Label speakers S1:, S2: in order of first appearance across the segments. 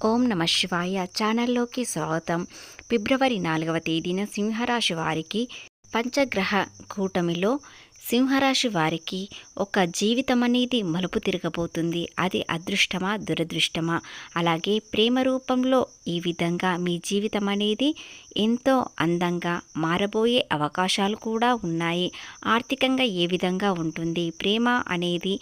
S1: ఓం నమ శివాయ ఛానల్లోకి స్వాగతం. ఫిబ్రవరి నాలుగవ తేదీన సింహరాశి వారికి పంచగ్రహ కూటమిలో సింహరాశి వారికి ఒక జీవితం అనేది మలుపు తిరగబోతుంది. అది అదృష్టమా దురదృష్టమా? అలాగే ప్రేమ రూపంలో ఈ విధంగా మీ జీవితం అనేది ఎంతో అందంగా మారబోయే అవకాశాలు కూడా ఉన్నాయి. ఆర్థికంగా ఏ విధంగా ఉంటుంది? ప్రేమ అనేది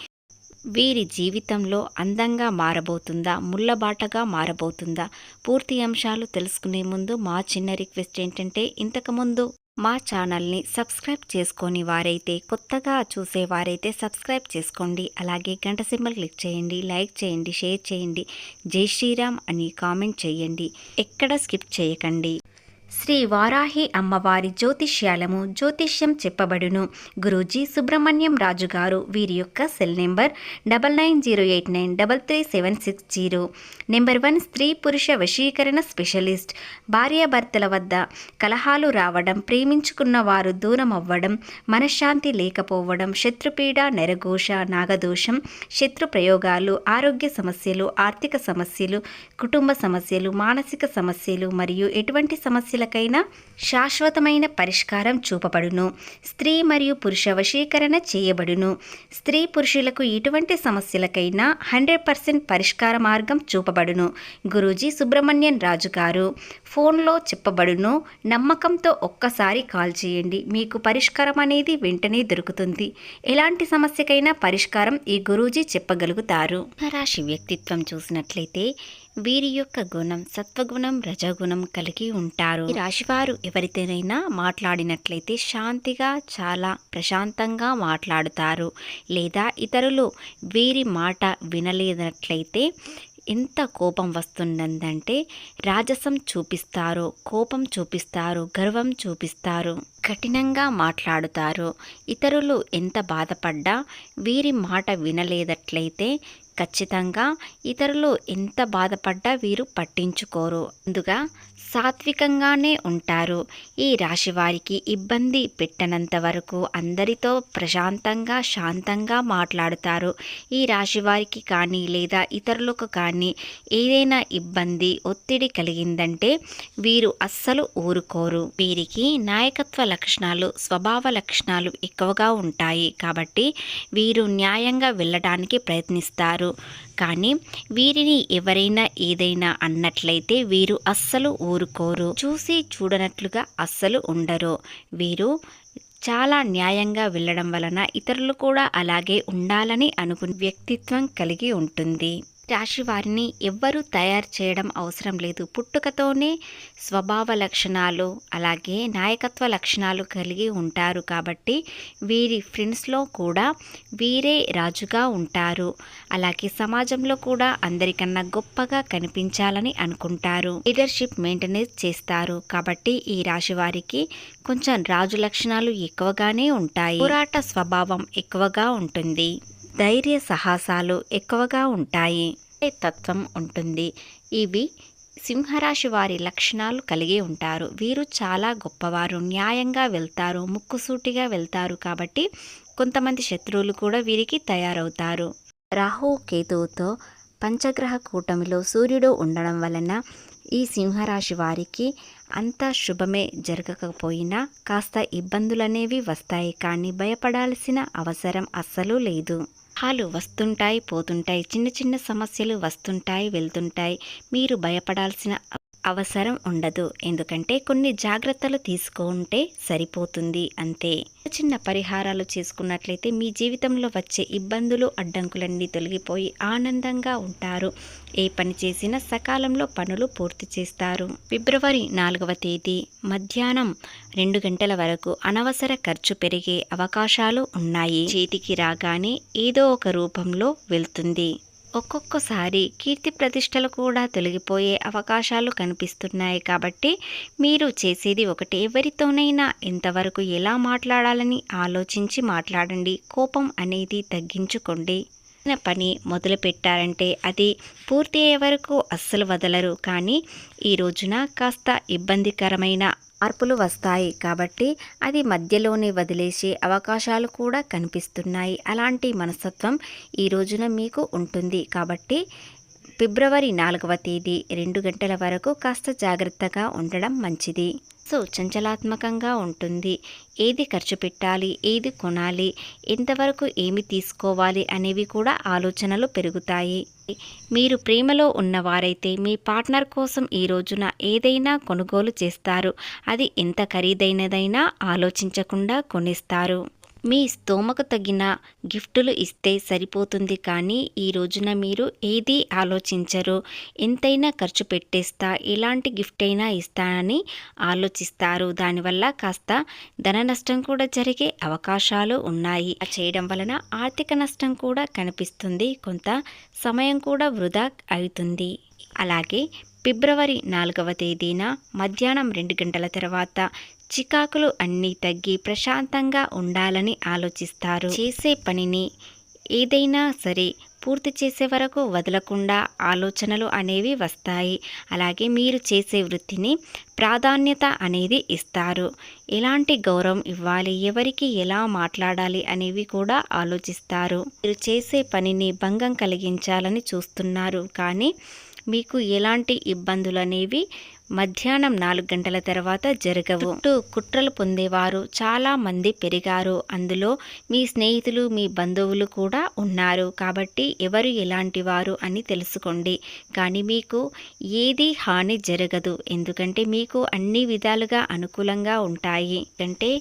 S1: వీరి జీవితంలో అందంగా మారబోతుందా ముళ్ళబాటగా మారబోతుందా? పూర్తి అంశాలు తెలుసుకునే ముందు మా చిన్న రిక్వెస్ట్ ఏంటంటే ఇంతకుముందు మా ఛానల్ని సబ్స్క్రైబ్ చేసుకొని వారైతే కొత్తగా చూసేవారైతే సబ్స్క్రైబ్ చేసుకోండి. అలాగే గంట సింబల్ క్లిక్ చేయండి లైక్ చేయండి షేర్ చేయండి. జై శ్రీరామ్ అని కామెంట్ చేయండి. ఎక్కడ స్కిప్ చేయకండి. శ్రీ వారాహి అమ్మవారి జ్యోతిష్యాలము జ్యోతిష్యం చెప్పబడును. గురూజీ సుబ్రహ్మణ్యం రాజు గారు వీరి యొక్క cell number double nine zero eight nine double three seven six zero. Number one స్త్రీ పురుష వశీకరణ స్పెషలిస్ట్. భార్యాభర్తల వద్ద కలహాలు రావడం ప్రేమించుకున్న వారు దూరం అవ్వడం మనశ్శాంతి లేకపోవడం శత్రుపీడ నెరఘోష నాగదోషం శత్రు ప్రయోగాలు ఆరోగ్య సమస్యలు ఆర్థిక సమస్యలు కుటుంబ సమస్యలు మానసిక సమస్యలు మరియు ఎటువంటి సమస్యలకైనా శాశ్వతమైన పరిష్కారం చూపబడును. స్త్రీ మరియు పురుష వశీకరణ చేయబడును. స్త్రీ పురుషులకు ఎటువంటి సమస్యలకైనా హండ్రెడ్ పర్సెంట్ పరిష్కార మార్గం చూపబడును. గురూజీ సుబ్రహ్మణ్యన్ రాజు గారు ఫోన్లో చెప్పబడును నమ్మకంతో ఒక్కసారి కాల్ చేయండి. మీకు పరిష్కారం అనేది వెంటనే దొరుకుతుంది. ఎలాంటి సమస్యకైనా పరిష్కారం ఈ గురూజీ చెప్పగలుగుతారు. రాశి వ్యక్తిత్వం చూసినట్లయితే వీరి యొక్క గుణం సత్వగుణం రజగుణం కలిగి ఉంటారు. ఈ రాశివారు ఎవరితోనైనా మాట్లాడినట్లయితే శాంతిగా చాలా ప్రశాంతంగా మాట్లాడుతారు. లేదా ఇతరులు వీరి మాట వినలేనట్లయితే ఎంత కోపం వస్తుందంటే రాజసం చూపిస్తారు కోపం చూపిస్తారు గర్వం చూపిస్తారు. కఠినంగా మాట్లాడుతారు. ఇతరులు ఎంత బాధపడ్డా వీరి మాట వినలేదట్లయితే ఖచ్చితంగా ఇతరులు ఎంత బాధపడ్డా వీరు పట్టించుకోరు. ముందుగా సాత్వికంగానే ఉంటారు. ఈ రాశి వారికి ఇబ్బంది పెట్టనంత వరకు అందరితో ప్రశాంతంగా శాంతంగా మాట్లాడుతారు. ఈ రాశి వారికి కానీ లేదా ఇతరులకు కానీ ఏదైనా ఇబ్బంది ఒత్తిడి కలిగిందంటే వీరు అస్సలు ఊరుకోరు. వీరికి నాయకత్వ లక్షణాలు స్వభావ లక్షణాలు ఎక్కువగా ఉంటాయి. కాబట్టి వీరు న్యాయంగా వెళ్ళడానికి ప్రయత్నిస్తారు. కానీ వీరిని ఎవరైనా ఏదైనా అన్నట్లయితే వీరు అస్సలు ఊరుకోరు. చూసి చూడనట్లుగా అస్సలు ఉండరు. వీరు చాలా న్యాయంగా వెళ్ళడం వలన ఇతరులు కూడా అలాగే ఉండాలని అనుకునే వ్యక్తిత్వం కలిగి ఉంటుంది. రాశి వారిని ఎవ్వరూ తయారు చేయడం అవసరం లేదు. పుట్టుకతోనే స్వభావ లక్షణాలు అలాగే నాయకత్వ లక్షణాలు కలిగి ఉంటారు కాబట్టి వీరి ఫ్రెండ్స్లో కూడా వీరే రాజుగా ఉంటారు. అలాగే సమాజంలో కూడా అందరికన్నా గొప్పగా కనిపించాలని అనుకుంటారు. లీడర్షిప్ మెయింటెనెన్స్ చేస్తారు కాబట్టి ఈ రాశి వారికి కొంచెం రాజు లక్షణాలు ఎక్కువగానే ఉంటాయి. పోరాట స్వభావం ఎక్కువగా ఉంటుంది. ధైర్య సాహసాలు ఎక్కువగా ఉంటాయి. తత్వం ఉంటుంది? ఇవి సింహరాశి వారి లక్షణాలు కలిగి ఉంటారు. వీరు చాలా గొప్పవారు న్యాయంగా వెళ్తారు ముక్కుసూటిగా వెళ్తారు కాబట్టి కొంతమంది శత్రువులు కూడా వీరికి తయారవుతారు. రాహు కేతువుతో పంచగ్రహ కూటమిలో సూర్యుడు ఉండడం వలన ఈ సింహరాశి వారికి అంత శుభమే జరగకపోయినా కాస్త ఇబ్బందులనేవి వస్తాయి కానీ భయపడాల్సిన అవసరం అస్సలు లేదు. హాలు వస్తుంటాయి పోతుంటాయి చిన్న చిన్న సమస్యలు వస్తుంటాయి వెళ్తుంటాయి. మీరు భయపడాల్సిన అవసరం ఉండదు. ఎందుకంటే కొన్ని జాగ్రత్తలు తీసుకుంటే సరిపోతుంది అంతే. చిన్న పరిహారాలు చేసుకున్నట్లయితే మీ జీవితంలో వచ్చే ఇబ్బందులు అడ్డంకులన్నీ తొలగిపోయి ఆనందంగా ఉంటారు. ఏ పని చేసినా సకాలంలో పనులు పూర్తి చేస్తారు. ఫిబ్రవరి నాలుగవ తేదీ మధ్యాహ్నం రెండు గంటల వరకు అనవసర ఖర్చు పెరిగే అవకాశాలు ఉన్నాయి. చేతికి రాగానే ఏదో ఒక రూపంలో వెళ్తుంది. ఒక్కొక్కసారి కీర్తి ప్రతిష్టలు కూడా తొలగిపోయే అవకాశాలు కనిపిస్తున్నాయి కాబట్టి మీరు చేసేది ఒకటి ఎవరితోనైనా ఇంతవరకు ఎలా మాట్లాడాలని ఆలోచించి మాట్లాడండి. కోపం అనేది తగ్గించుకోండి. పని మొదలు పెట్టారంటే అది పూర్తి అయ్యే వరకు అస్సలు వదలరు. కానీ ఈ రోజున కాస్త ఇబ్బందికరమైన మార్పులు వస్తాయి కాబట్టి అది మధ్యలోనే వదిలేసే అవకాశాలు కూడా కనిపిస్తున్నాయి. అలాంటి మనస్తత్వం ఈ రోజున మీకు ఉంటుంది కాబట్టి ఫిబ్రవరి నాలుగవ తేదీ రెండు గంటల వరకు కాస్త జాగ్రత్తగా ఉండడం మంచిది. సో చంచలాత్మకంగా ఉంటుంది. ఏది ఖర్చు పెట్టాలి ఏది కొనాలి ఎంతవరకు ఏమి తీసుకోవాలి అనేవి కూడా ఆలోచనలు పెరుగుతాయి. మీరు ప్రేమలో ఉన్నవారైతే మీ పార్ట్నర్ కోసం ఈ రోజున ఏదైనా కొనుగోలు చేస్తారు. అది ఎంత ఖరీదైనదైనా ఆలోచించకుండా కొనిస్తారు. మీ స్తోమకు తగిన గిఫ్టులు ఇస్తే సరిపోతుంది కానీ ఈ రోజున మీరు ఏది ఆలోచించరు. ఎంతైనా ఖర్చు పెట్టేస్తా ఎలాంటి గిఫ్ట్ అయినా ఇస్తానని ఆలోచిస్తారు. దానివల్ల కాస్త ధన నష్టం కూడా జరిగే అవకాశాలు ఉన్నాయి. చేయడం వలన ఆర్థిక నష్టం కూడా కనిపిస్తుంది. కొంత సమయం కూడా వృధా అవుతుంది. అలాగే ఫిబ్రవరి నాలుగవ తేదీన మధ్యాహ్నం రెండు గంటల తర్వాత చికాకులు అన్నీ తగ్గి ప్రశాంతంగా ఉండాలని ఆలోచిస్తారు. చేసే పనిని ఏదైనా సరే పూర్తి చేసే వరకు వదలకుండా ఆలోచనలు అనేవి వస్తాయి. అలాగే మీరు చేసే వృత్తిని ప్రాధాన్యత అనేది ఇస్తారు. ఎలాంటి గౌరవం ఇవ్వాలి? ఎవరికి ఎలా మాట్లాడాలి? అనేవి కూడా ఆలోచిస్తారు. మీరు చేసే పనిని భంగం కలిగించాలని చూస్తున్నారు. కానీ మీకు ఎలాంటి ఇబ్బందులు అనేవి మధ్యాహ్నం నాలుగు గంటల తర్వాత జరగవు. చుట్టూ కుట్రలు పొందేవారు చాలా మంది పెరిగారు. అందులో మీ స్నేహితులు మీ బంధువులు కూడా ఉన్నారు. కాబట్టి ఎవరు ఎలాంటి వారు అని తెలుసుకోండి. కానీ మీకు ఏది హాని జరగదు. ఎందుకంటే మీకు అన్ని విధాలుగా అనుకూలంగా ఉంటాయి. అంటే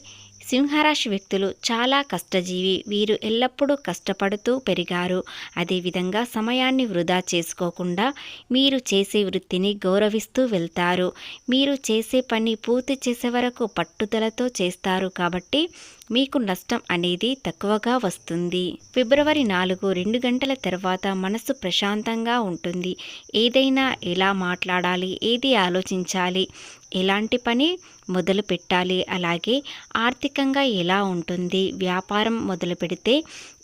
S1: సింహరాశి వ్యక్తులు చాలా కష్టజీవి. వీరు ఎల్లప్పుడూ కష్టపడుతూ పెరిగారు. అదేవిధంగా సమయాన్ని వృధా చేసుకోకుండా మీరు చేసే వృత్తిని గౌరవిస్తూ వెళ్తారు. మీరు చేసే పని పూర్తి చేసే వరకు పట్టుదలతో చేస్తారు కాబట్టి మీకు నష్టం అనేది తక్కువగా వస్తుంది. ఫిబ్రవరి నాలుగు రెండు గంటల తర్వాత మనసు ప్రశాంతంగా ఉంటుంది. ఏదైనా ఎలా మాట్లాడాలి? ఏది ఆలోచించాలి? ఎలాంటి పని? మొదలు పెట్టాలి. అలాగే ఆర్థికంగా ఎలా ఉంటుంది? వ్యాపారం మొదలు పెడితే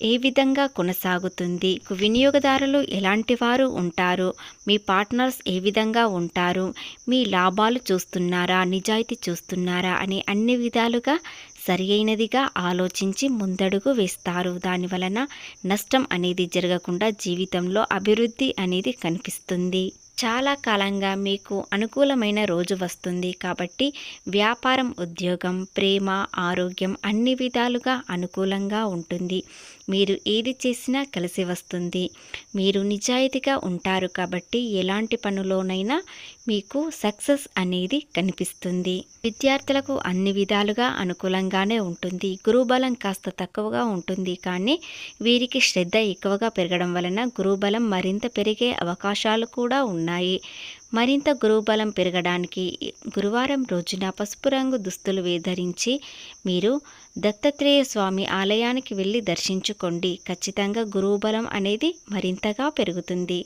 S1: ఏ విధంగా కొనసాగుతుంది? వినియోగదారులు ఎలాంటి వారు ఉంటారు? మీ పార్ట్నర్స్ ఏ విధంగా ఉంటారు? మీ లాభాలు చూస్తున్నారా? నిజాయితీ చూస్తున్నారా? అని అన్ని విధాలుగా సరియైనదిగా ఆలోచించి ముందడుగు వేస్తారు. దాని వలన నష్టం అనేది జరగకుండా జీవితంలో అభివృద్ధి అనేది కనిపిస్తుంది. చాలా కాలంగా మీకు అనుకూలమైన రోజు వస్తుంది కాబట్టి వ్యాపారం ఉద్యోగం ప్రేమ ఆరోగ్యం అన్ని విధాలుగా అనుకూలంగా ఉంటుంది. మీరు ఏది చేసినా కలిసి వస్తుంది. మీరు నిజాయితీగా ఉంటారు కాబట్టి ఎలాంటి పనులోనైనా మీకు సక్సెస్ అనేది కనిపిస్తుంది. విద్యార్థులకు అన్ని విధాలుగా అనుకూలంగానే ఉంటుంది. గురుబలం కాస్త తక్కువగా ఉంటుంది కానీ వీరికి శ్రద్ధ ఎక్కువగా పెరగడం వలన గురుబలం మరింత పెరిగే అవకాశాలు కూడా ఉన్నాయి. మరింత గురుబలం పెరగడానికి గురువారం రోజున పసుపు రంగు దుస్తులు ధరించి మీరు దత్తాత్రేయ స్వామి ఆలయానికి వెళ్ళి దర్శించుకోండి. ఖచ్చితంగా గురుబలం అనేది మరింతగా పెరుగుతుంది.